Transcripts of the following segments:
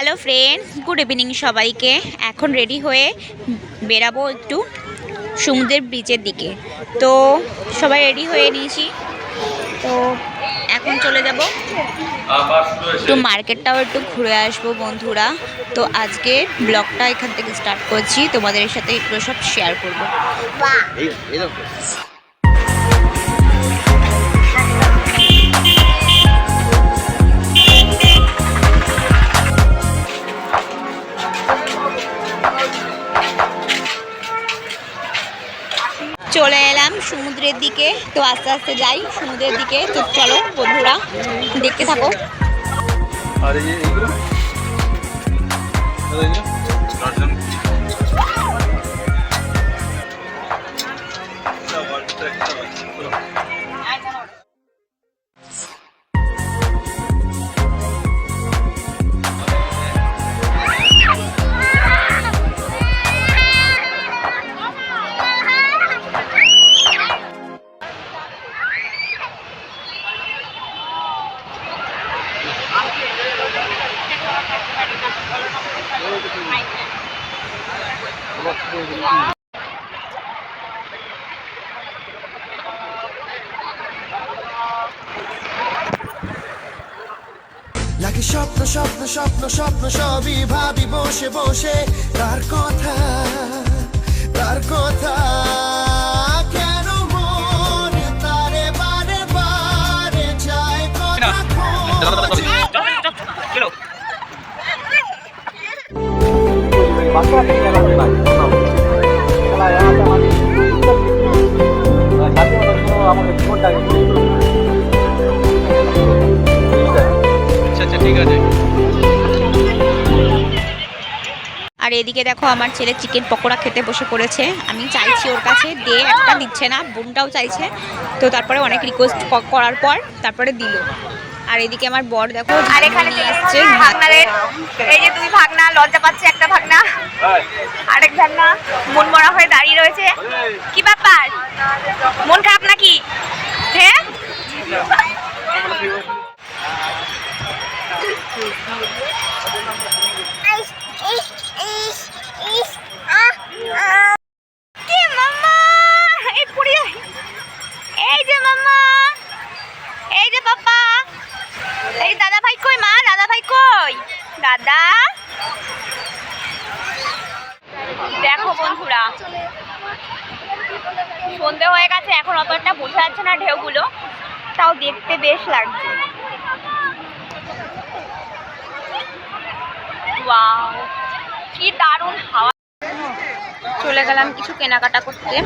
Hello friends good evening সবাইকে। এখন ready হয়ে বেরাবো একটু সমুদ্রের ব্রিজের দিকে। তো সবাই রেডি হয়ে নিয়েছি। তো এখন চলে যাব। একটু মার্কেটটাও একটু ঘুরে আসব, বন্ধুরা। তো আজকে ব্লগটা এখান থেকে স্টার্ট করছি। তোমাদের সাথে এগুলো সব শেয়ার করব। সমুদ্রের দিকে। তো আস্তে আস্তে যাই সমুদ্রের দিকে। তো চলো বন্ধুরা দেখতে থাকো। আর লাগে স্বপ্ন স্বপ্ন স্বপ্ন স্বপ্ন সবই ভাবি বসে বসে। তার কথা? তার কথা? আর এদিকে দেখো আমার ছেলে চিকেন পকোড়া খেতে বসে পড়েছে। আমি চাইছি ওর কাছে দে একটা দিচ্ছে না বোনটাও চাইছে। তো তারপরে অনেক রিকোয়েস্ট করার পর তারপরে দিল। আর এদিকে আমার বর দেখো আর এখানে এসেছে এই যে দুই ভাগনা লজ্জা পাচ্ছে আরেক ভাগনা মন মরা হয়ে দাঁড়িয়ে রয়েছে। কি ব্যাপার? মন খারাপ নাকি? হ্যাঁ দাদা? দেখো বন্ধুরা। সন্ধে হয়ে গেছে, এখন অতটা বসে যাচ্ছে না ঢেউগুলো। তাও দেখতে বেশ লাগছে। কি দারুণ হাওয়া। চলে গেলাম কিছু কেনাকাটা করতে।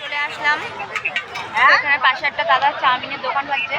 চলে আসলাম। এখানে পাশে একটা দাদা চাউমিনের দোকান পাচ্ছে